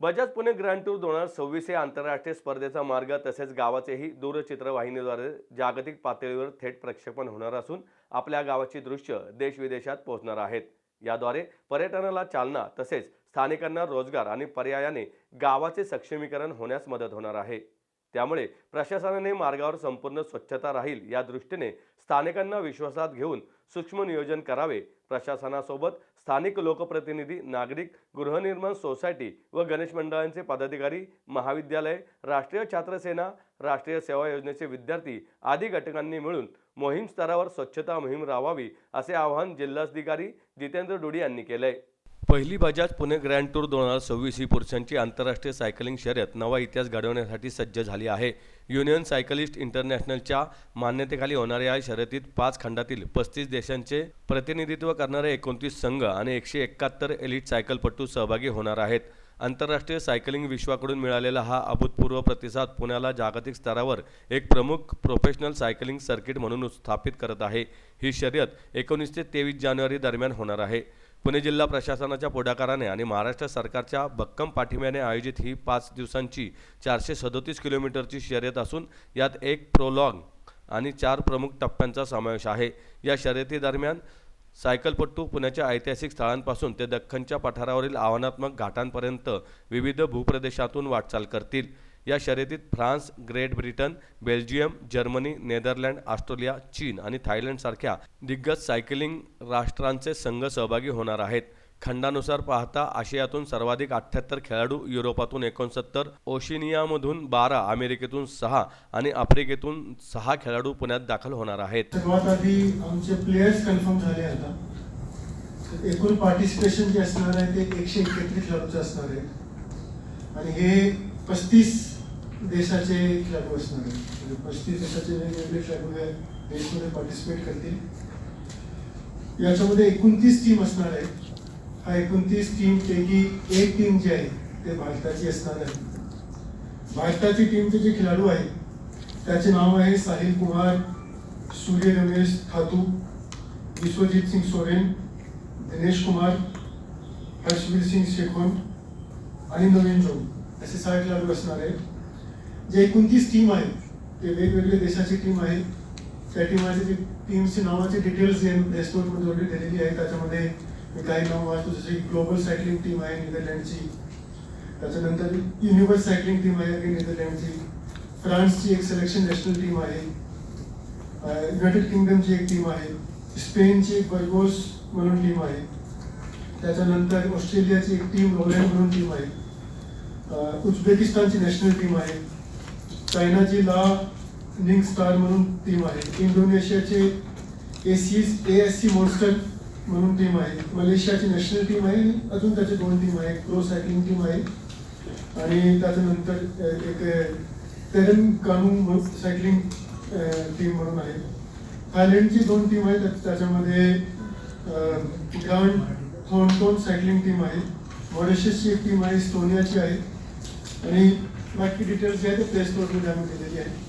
Bajaj Pune grand tour दोन हजार सव्वीस हे आंतरराष्ट्रीय स्पर्धेचा मार्ग तसेच गावाचेही दूरचित्रवाहिनीद्वारे जागतिक पातळीवर थेट प्रक्षेपण होणार असून आपल्या गावाची दृश्य देशविदेशात पोहोचणार आहेत. याद्वारे पर्यटनाला चालना तसेच स्थानिकांना रोजगार आणि पर्यायाने गावाचे सक्षमीकरण होण्यास मदत होणार आहे. त्यामुळे प्रशासनाने मार्गावर संपूर्ण स्वच्छता राहील या दृष्टीने स्थानिकांना विश्वासात घेऊन सूक्ष्म नियोजन करावे. प्रशासनासोबत स्थानिक लोकप्रतिनिधी नागरिक गृहनिर्माण सोसायटी व गणेश मंडळांचे पदाधिकारी महाविद्यालय राष्ट्रीय छात्रसेना राष्ट्रीय सेवा योजनेचे विद्यार्थी आदी घटकांनी मिळून मोहीम स्तरावर स्वच्छता मोहीम राबवावी असे आवाहन जिल्हाधिकारी जितेंद्र डुडी यांनी केलंय. पहिली बजाज पुणे ग्रँड टूर दोन हजार सव्वीस ही पुरुषांची आंतरराष्ट्रीय सायकलिंग शर्यत नवा इतिहास घडवण्यासाठी सज्ज झाली आहे. युनियन सायकलिस्ट इंटरनॅशनलच्या मान्यतेखाली होणाऱ्या या शर्यतीत पाच खंडातील पस्तीस देशांचे प्रतिनिधित्व करणारे एकोणतीस संघ आणि एकशे एकाहत्तर एलिट सायकलपटू सहभागी होणार आहेत. आंतरराष्ट्रीय सायकलिंग विश्वाकडून मिळालेला हा अभूतपूर्व प्रतिसाद पुण्याला जागतिक स्तरावर एक प्रमुख प्रोफेशनल सायकलिंग सर्किट म्हणून स्थापित करत आहे. ही शर्यत एकोणीस ते तेवीस जानेवारी दरम्यान होणार आहे. पुणे जिल्हा प्रशासनाच्या पुढाकाराने आणि महाराष्ट्र सरकारच्या भक्कम पाठिंब्याने आयोजित ही पाच दिवसांची चारशे सदोतीस किलोमीटरची शर्यत असून यात एक प्रोलॉग आणि चार प्रमुख टप्प्यांचा समावेश आहे. या शर्यतीदरम्यान सायकलपट्टू पुण्याच्या ऐतिहासिक स्थळांपासून ते दख्खनच्या पठारावरील आव्हानात्मक घाटांपर्यंत विविध भूप्रदेशातून वाटचाल करतील. या शर्यतीत France Great Britain Belgium Germany Netherland Australia चीन आणि थायलंडसारख्या दिग्गज सायकलिंग राष्ट्रांचे संघ सहभागी होणार आहेत. खंडानुसार पाहता आशियातून सर्वाधिक अठ्ठ्याहत्तर खेळाडू युरोपातून एकोणसत्तर ओशिनियामधून बारा अमेरिकेतून सहा आणि आफ्रिकेतून सहा खेळाडू पुण्यात दाखल होणार आहेत. सर्वात आधी आमचे प्लेयर्स कन्फर्म झाले आता. एकूण पार्टिसिपेशन जे असणार आहे ते एकशे एकत्रीस खेळाडूचे असणार आहे आणि हे पस्तीस देशाचे खेळाडू असणार आहेत. म्हणजे पस्तीस देशाचे वेगवेगळे खेळाडू या रेसमध्ये पार्टिसिपेट करतील. याच्यामध्ये एकोणतीस टीम असणार आहे हा एकोणतीस टीम पैकी एक टीम जी आहे ते भारताची असणार आहे भारताची टीमचे जे खेळाडू आहेत त्याचे नाव आहे साहिल कुमार सूर्य रमेश खातू विश्वजित सिंग सोरेन दिनेश कुमार हर्षवीर सिंग शेखोन आणि नवीन जोड असे सहा खेळाडू असणार आहेत. जे एकोणतीस टीम आहेत ते वेगवेगळे देशाची टीम आहे त्या टीमाचे जे टीमची नावाचे डिटेल्स जे ऑलरेडी दिलेली आहे त्याच्यामध्ये मी काही नाव वाचतो जसे ग्लोबल सायकलिंग टीम आहे नेदरलँडची त्याच्यानंतर युनिव्हर्स सायकलिंग टीम आहे अगेन नेदरलँडची फ्रान्सची एक सिलेक्शन नॅशनल टीम आहे. युनायटेड किंगडमची एक टीम आहे. स्पेनची एक बर्गोस म्हणून टीम आहे. त्याच्यानंतर ऑस्ट्रेलियाची एक टीम रोलँड म्हणून टीम आहे. उझबेकिस्तानची नॅशनल टीम आहे. चायनाची ला निंग स्टार म्हणून टीम आहे. इंडोनेशियाचे A C A S C monster म्हणून टीम आहे. मलेशियाची नॅशनल टीम आहे अजून त्याचे दोन टीम आहे प्रो सायकलिंग टीम आहे. आणि त्याच्यानंतर एक तेरन कानू सायकलिंग टीम म्हणून आहे. थायलंडची दोन टीम आहेत. त्याच्यामध्ये अह, ग्रांड थॉन्टोन सायकलिंग टीम आहे. मॉरिशसची एक टीम आहे. स्टोनियाची आहे. आणि बाकी डिटेल्स जे आहेत ते प्ले स्टोरमध्ये आम्ही दिलेली आहे